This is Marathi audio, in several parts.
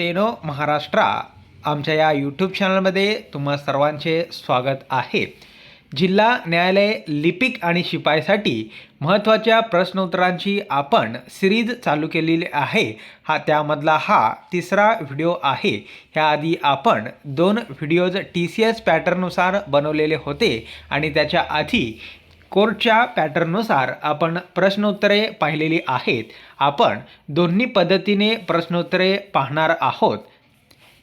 स्टेनो महाराष्ट्रा. आमच्या या यूट्यूब चॅनलमध्ये तुम्हा सर्वांचे स्वागत आहे. जिल्हा न्यायालय लिपिक आणि शिपाईसाठी महत्त्वाच्या प्रश्नोत्तरांची आपण सिरीज चालू केलेली आहे. हा त्यामधला हा तिसरा व्हिडिओ आहे. ह्याआधी आपण दोन व्हिडिओज टी सी एस पॅटर्ननुसार बनवलेले होते आणि त्याच्या आधी कोर्टच्या पॅटर्ननुसार आपण प्रश्नोत्तरे पाहिलेली आहेत. आपण दोन्ही पद्धतीने प्रश्नोत्तरे पाहणार आहोत.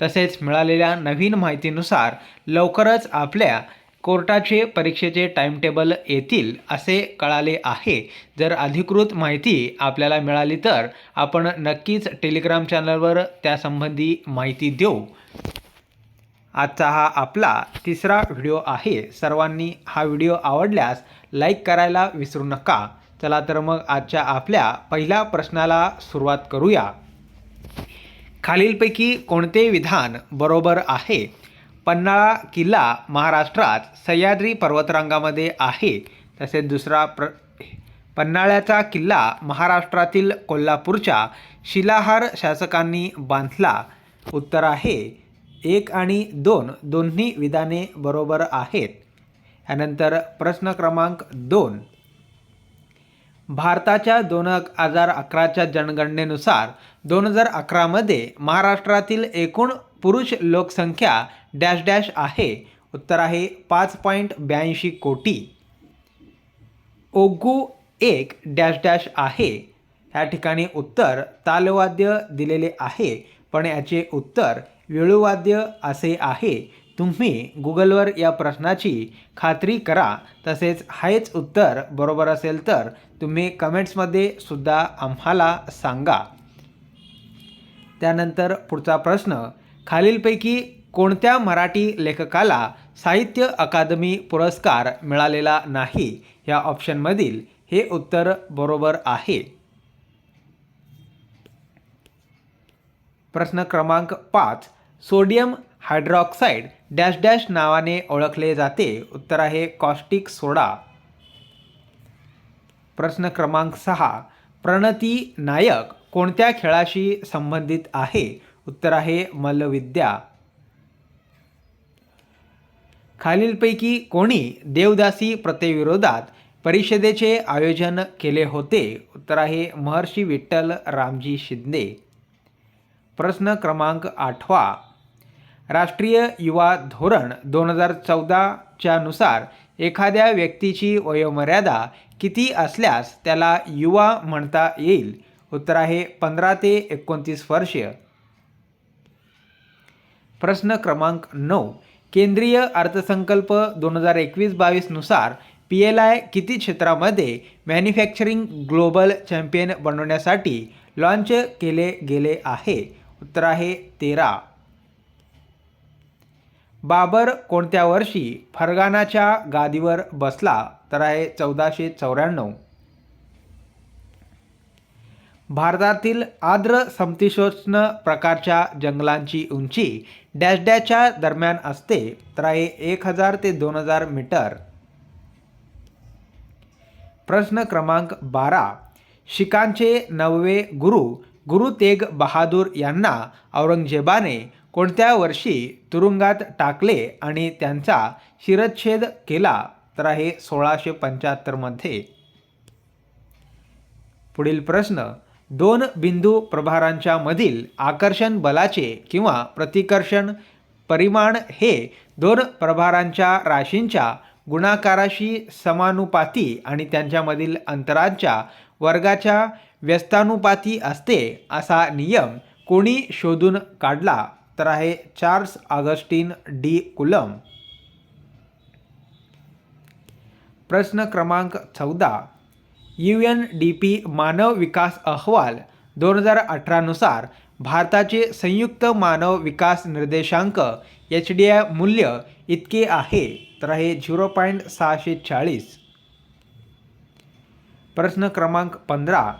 तसेच मिळालेल्या नवीन माहितीनुसार लवकरच आपल्या कोर्टाचे परीक्षेचे टाईमटेबल येतील असे कळाले आहे. जर अधिकृत माहिती आपल्याला मिळाली तर आपण नक्कीच टेलिग्राम चॅनलवर त्यासंबंधी माहिती देऊ. आजचा हा आपला तिसरा व्हिडिओ आहे. सर्वांनी हा व्हिडिओ आवडल्यास लाईक करायला विसरू नका. चला तर मग आजच्या आपल्या पहिल्या प्रश्नाला सुरुवात करूया. खालीलपैकी कोणते विधान बरोबर आहे? पन्हाळा किल्ला महाराष्ट्रात सह्याद्री पर्वतरांगामध्ये आहे. तसेच दुसरा प्र पन्हाळ्याचा किल्ला महाराष्ट्रातील कोल्हापूरच्या शिलाहार शासकांनी बांधला. उत्तर आहे एक आणि दोन दोन्ही विधाने बरोबर आहेत. यानंतर प्रश्न क्रमांक दोन. भारताच्या दोन हजार अकराच्या जनगणनेनुसार दोन हजार अकरामध्ये महाराष्ट्रातील एकूण पुरुष लोकसंख्या डॅश डॅश आहे. उत्तर आहे पाच पॉईंट ब्याऐंशी कोटी. ओगू एक डॅश डॅश आहे. या ठिकाणी उत्तर तालवाद्य दिलेले आहे. पण याचे उत्तर वेळूवाद्य असे आहे. तुम्ही गुगलवर या प्रश्नाची खात्री करा. तसेच हेच उत्तर बरोबर असेल तर तुम्ही कमेंट्समध्ये सुद्धा आम्हाला सांगा. त्यानंतर पुढचा प्रश्न. खालीलपैकी कोणत्या मराठी लेखकाला साहित्य अकादमी पुरस्कार मिळालेला नाही? या ऑप्शनमधील हे उत्तर बरोबर आहे. प्रश्न क्रमांक पाच सोडियम हायड्रॉक्साईड डॅश डॅश नावाने ओळखले जाते. उत्तर आहे कॉस्टिक सोडा. प्रश्न क्रमांक सहा प्रणती नायक कोणत्या खेळाशी संबंधित आहे? उत्तर आहे मल्लविद्या. खालीलपैकी कोणी देवदासी प्रथेविरोधात परिषदेचे आयोजन केले होते? उत्तर आहे महर्षी विठ्ठल रामजी शिंदे. प्रश्न क्रमांक आठवा. राष्ट्रीय युवा धोरण दोन हजार चौदाच्या नुसार एखाद्या व्यक्तीची वयोमर्यादा किती असल्यास त्याला युवा म्हणता येईल? उत्तर आहे पंधरा ते एकोणतीस वर्ष प्रश्न क्रमांक नऊ. केंद्रीय अर्थसंकल्प दोन हजार एकवीस बावीसनुसार पी एल आय किती क्षेत्रामध्ये मॅन्युफॅक्चरिंग ग्लोबल चॅम्पियन बनवण्यासाठी लॉन्च केले गेले आहे? उत्तर आहे तेरा. बाबर कोणत्या वर्षी फरगानाच्या गादीवर बसला? तर आहे चौदाशे चौऱ्याण्णव. भारतातील आर्द्र समतिशोष्ण प्रकारच्या जंगलांची उंची डॅश डॅशच्या दरम्यान असते तर आहे एक हजार ते दोन हजार मीटर. प्रश्न क्रमांक बारा. शिखांचे नववे गुरु गुरु तेग बहादूर यांना औरंगजेबाने कोणत्या वर्षी तुरुंगात टाकले आणि त्यांचा शिरच्छेद केला? तर आहे सोळाशे पंच्याहत्तरमध्ये पुढील प्रश्न दोन बिंदू प्रभारांच्या मधील आकर्षण बलाचे किंवा प्रतिकर्षण परिमाण हे दोन प्रभारांच्या राशींच्या गुणाकाराशी समानुपाती आणि त्यांच्यामधील अंतरांच्या वर्गाच्या व्यस्तानुपाती असते असा नियम कोणी शोधून काढला तर आहे चार्ल्स ऑगस्टिन डी कुलम. प्रश्न क्रमांक चौदा. यू एन डी पी मानव विकास अहवाल दोन हजार अठरानुसार भारताचे संयुक्त मानव विकास निर्देशांक एच डी आय मूल्य इतके आहे तर आहे झिरो पॉईंट सहाशे चाळीस. प्रश्न क्रमांक पंधरा.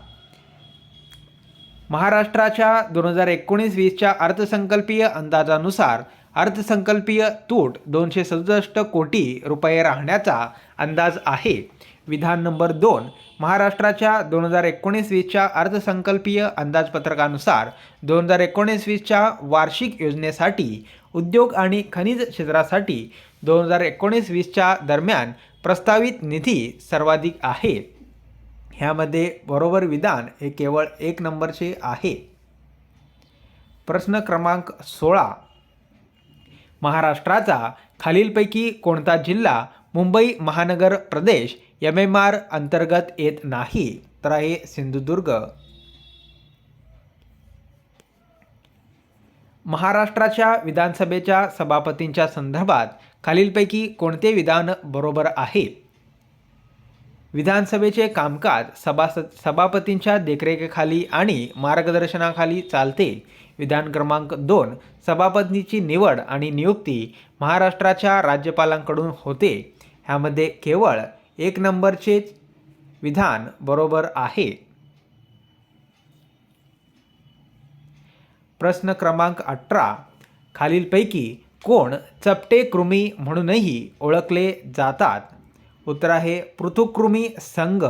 महाराष्ट्राच्या दोन हजार एकोणीस वीसच्या अर्थसंकल्पीय अंदाजानुसार अर्थसंकल्पीय तूट दोनशे सदुसष्ट कोटी रुपये राहण्याचा अंदाज आहे. विधान नंबर दोन महाराष्ट्राच्या दोन हजार एकोणीस वीसच्या अर्थसंकल्पीय अंदाजपत्रकानुसार दोन हजार एकोणीस वीसच्या वार्षिक योजनेसाठी उद्योग आणि खनिज क्षेत्रासाठी दोन हजार एकोणीस वीसच्या दरम्यान प्रस्तावित निधी सर्वाधिक आहे. ह्यामध्ये बरोबर विधान हे केवळ एक नंबरचे आहे. प्रश्न क्रमांक सोळा. महाराष्ट्राचा खालीलपैकी कोणता जिल्हा मुंबई महानगर प्रदेश एम एम आर अंतर्गत येत नाही? तर आहे सिंधुदुर्ग. महाराष्ट्राच्या विधानसभेच्या सभापतींच्या संदर्भात खालीलपैकी कोणते विधान बरोबर आहे? विधानसभेचे कामकाज सभासद सभापतींच्या देखरेखीखाली आणि मार्गदर्शनाखाली चालते विधान क्रमांक दोन सभापतींची निवड आणि नियुक्ती महाराष्ट्राच्या राज्यपालांकडून होते. ह्यामध्ये केवळ एक नंबरचेच विधान बरोबर आहे. प्रश्न क्रमांक अठरा खालीलपैकी कोण चपटे कृमी म्हणूनही ओळखले जातात? उत्तर आहे पृथुकृमी संघ.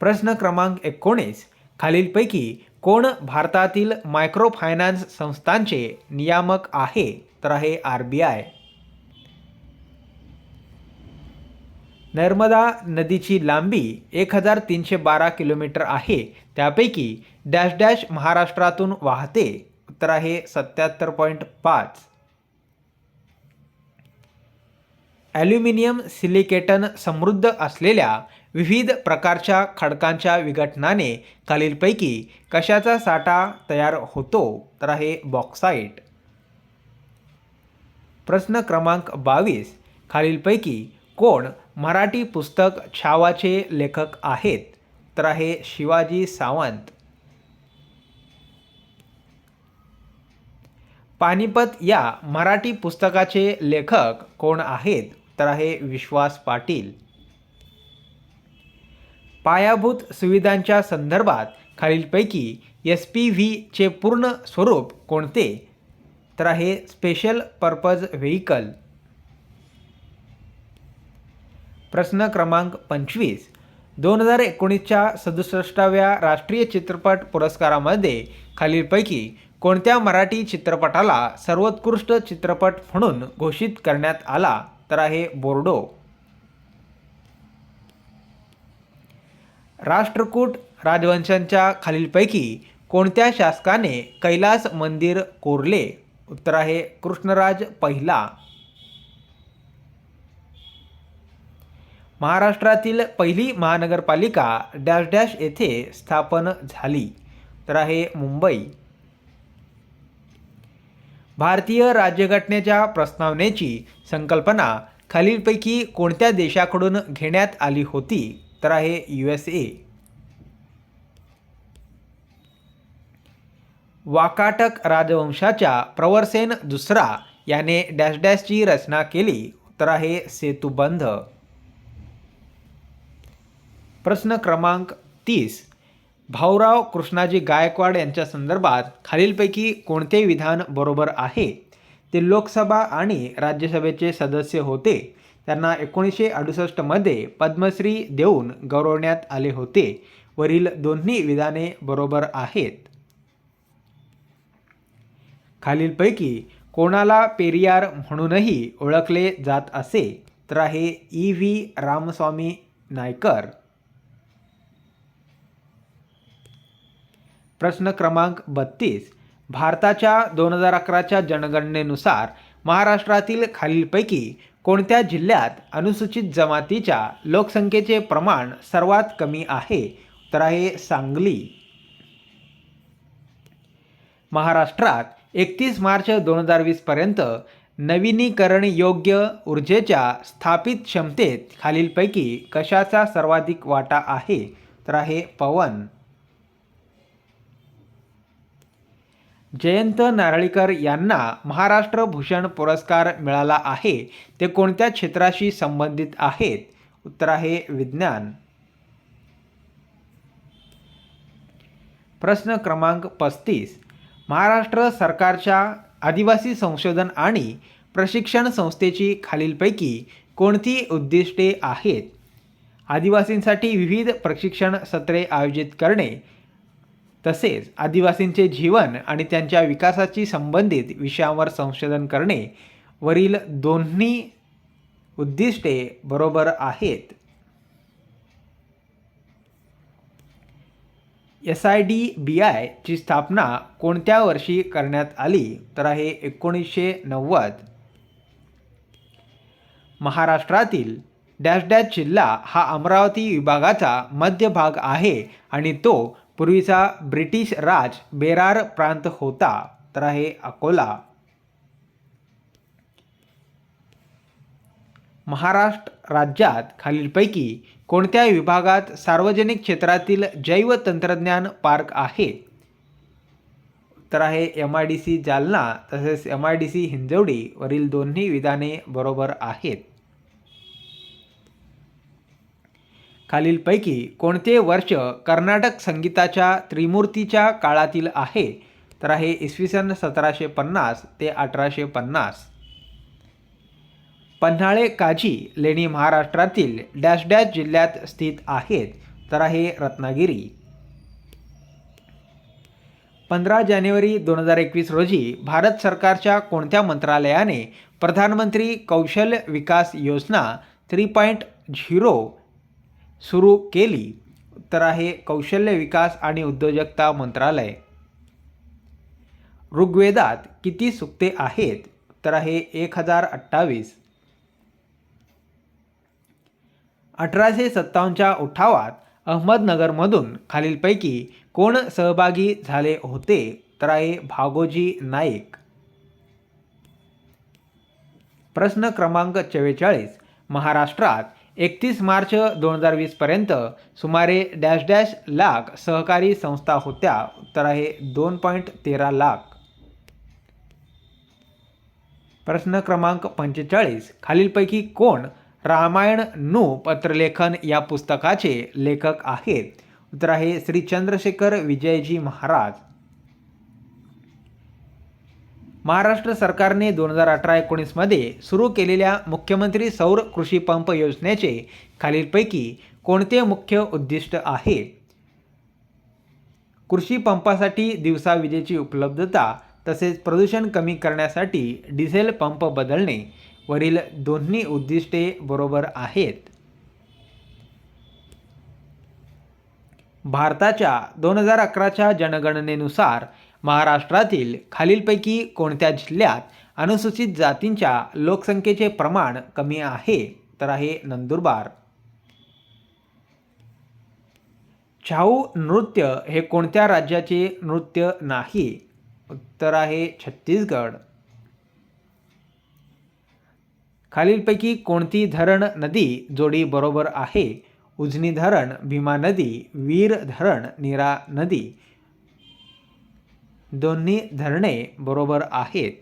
प्रश्न क्रमांक एकोणीस. खालीलपैकी कोण भारतातील मायक्रो फायनान्स संस्थांचे नियामक आहे? तर आहे आर बी आय. नर्मदा नदीची लांबी एक हजार तीनशे बारा किलोमीटर आहे. त्यापैकी डॅश डॅश महाराष्ट्रातून वाहते. उत्तर आहे सत्याहत्तर पॉईंट पाच. ॲल्युमिनियम सिलिकेटन समृद्ध असलेल्या विविध प्रकारच्या खडकांच्या विघटनाने खालीलपैकी कशाचा साठा तयार होतो? तर आहे बॉक्साईट. प्रश्न क्रमांक बावीस. खालीलपैकी कोण मराठी पुस्तक छावाचे लेखक आहेत? तर आहे शिवाजी सावंत. पानिपत या मराठी पुस्तकाचे लेखक कोण आहेत? तर आहे विश्वास पाटील. पायाभूत सुविधांच्या संदर्भात खालीलपैकी एस पी व्हीचे पूर्ण स्वरूप कोणते? तर आहे स्पेशल पर्पज व्हेकल प्रश्न क्रमांक पंचवीस. दोन हजार एकोणीसच्या सदुसष्टाव्या राष्ट्रीय चित्रपट पुरस्कारामध्ये खालीलपैकी कोणत्या मराठी चित्रपटाला सर्वोत्कृष्ट चित्रपट म्हणून घोषित करण्यात आला? तर आहे बोर्डो. राष्ट्रकूट राजवंशांच्या खालीलपैकी कोणत्या शासकाने कैलास मंदिर कोरले? उत्तर आहे कृष्णराज पहिला. महाराष्ट्रातील पहिली महानगरपालिका डॅश डॅश येथे स्थापन झाली. तर आहे मुंबई. भारतीय राज्यघटनेच्या प्रस्तावनेची संकल्पना खालीलपैकी कोणत्या देशाकडून घेण्यात आली होती? तर आहे यू एस ए. वाकाटक राजवंशाच्या प्रवरसेन दुसरा याने डॅश डॅशची रचना केली. तर आहे सेतुबंध. प्रश्न क्रमांक तीस. भाऊराव कृष्णाजी गायकवाड यांच्या संदर्भात खालीलपैकी कोणते विधान बरोबर आहे? ते लोकसभा आणि राज्यसभेचे सदस्य होते. त्यांना एकोणीसशे अडुसष्टमध्ये पद्मश्री देऊन गौरवण्यात आले होते. वरील दोन्ही विधाने बरोबर आहेत. खालीलपैकी कोणाला पेरियार म्हणूनही ओळखले जात असे? तर आहे ई व्ही रामस्वामी नायकर. प्रश्न क्रमांक बत्तीस भारताच्या दोन हजार अकराच्या जनगणनेनुसार महाराष्ट्रातील खालीलपैकी कोणत्या जिल्ह्यात अनुसूचित जमातीच्या लोकसंख्येचे प्रमाण सर्वात कमी आहे? तर आहे सांगली. महाराष्ट्रात एकतीस मार्च दोन हजार वीसपर्यंत नवीनीकरण योग्य ऊर्जेच्या स्थापित क्षमतेत खालीलपैकी कशाचा सर्वाधिक वाटा आहे? तर आहे पवन. जयंत नारळीकर यांना महाराष्ट्र भूषण पुरस्कार मिळाला आहे. ते कोणत्या क्षेत्राशी संबंधित आहेत? उत्तर आहे विज्ञान. प्रश्न क्रमांक पस्तीस. महाराष्ट्र सरकारच्या आदिवासी संशोधन आणि प्रशिक्षण संस्थेची खालीलपैकी कोणती उद्दिष्टे आहेत? आदिवासींसाठी विविध प्रशिक्षण सत्रे आयोजित करणे तसेच आदिवासींचे जीवन आणि त्यांच्या विकासाशी संबंधित विषयांवर संशोधन करणे वरील दोन्ही उद्दिष्टे बरोबर आहेत. एस आय डी बी आयची स्थापना कोणत्या वर्षी करण्यात आली? तर आहे एकोणीसशे नव्वद. महाराष्ट्रातील डॅश डॅश जिल्हा हा अमरावती विभागाचा मध्य भाग आहे आणि तो पूर्वीचा ब्रिटिश राज बेरार प्रांत होता तर आहे अकोला. महाराष्ट्र राज्यात खालीलपैकी कोणत्या विभागात सार्वजनिक क्षेत्रातील जैव तंत्रज्ञान पार्क आहे? तर आहे M I D C Jalna तसेच M I D C Hinjawadi वरील दोन्ही विधाने बरोबर आहेत. खालीलपैकी कोणते वर्ष कर्नाटक संगीताच्या त्रिमूर्तीच्या काळातील आहे? तर आहे इसवी सन सतराशे पन्नास ते अठराशे पन्नास. पन्हाळे काजी लेणी महाराष्ट्रातील डॅश डॅश जिल्ह्यात स्थित आहेत. तर आहे रत्नागिरी. पंधरा जानेवारी दोन हजार एकवीस रोजी भारत सरकारच्या कोणत्या मंत्रालयाने प्रधानमंत्री कौशल्य विकास योजना थ्री पॉईंट झिरो सुरू केली तर आहे कौशल्य विकास आणि उद्योजकता मंत्रालय. ऋग्वेदात किती सुक्ते आहेत? तर आहे एक हजार अठ्ठावीस. अठराशे सत्तावन्नच्या उठावात अहमदनगरमधून खालीलपैकी कोण सहभागी झाले होते? तर आहे भागोजी नाईक. प्रश्न क्रमांक चव्वेचाळीस. महाराष्ट्रात एकतीस मार्च दोन हजार वीसपर्यंत सुमारे डॅश डॅश लाख सहकारी संस्था होत्या तर आहे दोन पॉईंट तेरा लाख. प्रश्न क्रमांक पंचेचाळीस. खालीलपैकी कोण रामायण नु पत्रलेखन या पुस्तकाचे लेखक आहेत? उत्तर आहे श्री चंद्रशेखर विजयजी महाराज. महाराष्ट्र सरकारने दोन हजार अठरा एकोणीसमध्ये सुरू केलेल्या मुख्यमंत्री सौर कृषी पंप योजनेचे खालीलपैकी कोणते मुख्य उद्दिष्ट आहे? कृषी पंपासाठी दिवसा विजेची उपलब्धता तसेच प्रदूषण कमी करण्यासाठी डिझेल पंप बदलणे वरील दोन्ही उद्दिष्टे बरोबर आहेत. भारताच्या दोन हजार अकराच्या जनगणनेनुसार महाराष्ट्रातील खालीलपैकी कोणत्या जिल्ह्यात अनुसूचित जातींच्या लोकसंख्येचे प्रमाण कमी आहे? तर आहे नंदुरबार. छाऊ नृत्य हे कोणत्या राज्याचे नृत्य नाही? उत्तर आहे छत्तीसगड. खालीलपैकी कोणती धरण नदी जोडी बरोबर आहे? उजनी धरण भीमा नदी वीर धरण नीरा नदी दोन्ही धरणे बरोबर आहेत.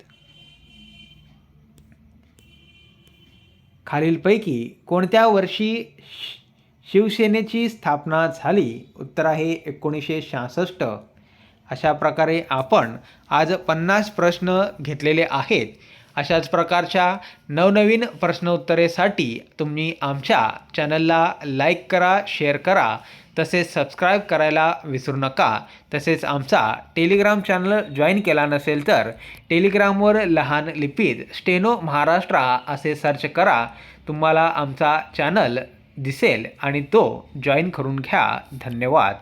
खालीलपैकी कोणत्या वर्षी शिवसेनेची स्थापना झाली? उत्तर आहे एकोणीसशे शहासष्ट अशा प्रकारे आपण आज पन्नास प्रश्न घेतलेले आहेत. अशाच प्रकारच्या नवनवीन प्रश्नोत्तरेसाठी तुम्ही आमच्या चॅनलला लाईक करा शेअर करा तसेच सबस्क्राईब करायला विसरू नका. तसेच आमचा टेलिग्राम चॅनल जॉईन केला नसेल तर टेलिग्रामवर लहान लिपीत स्टेनो महाराष्ट्रा असे सर्च करा. तुम्हाला आमचा चॅनल दिसेल आणि तो जॉईन करून घ्या. धन्यवाद.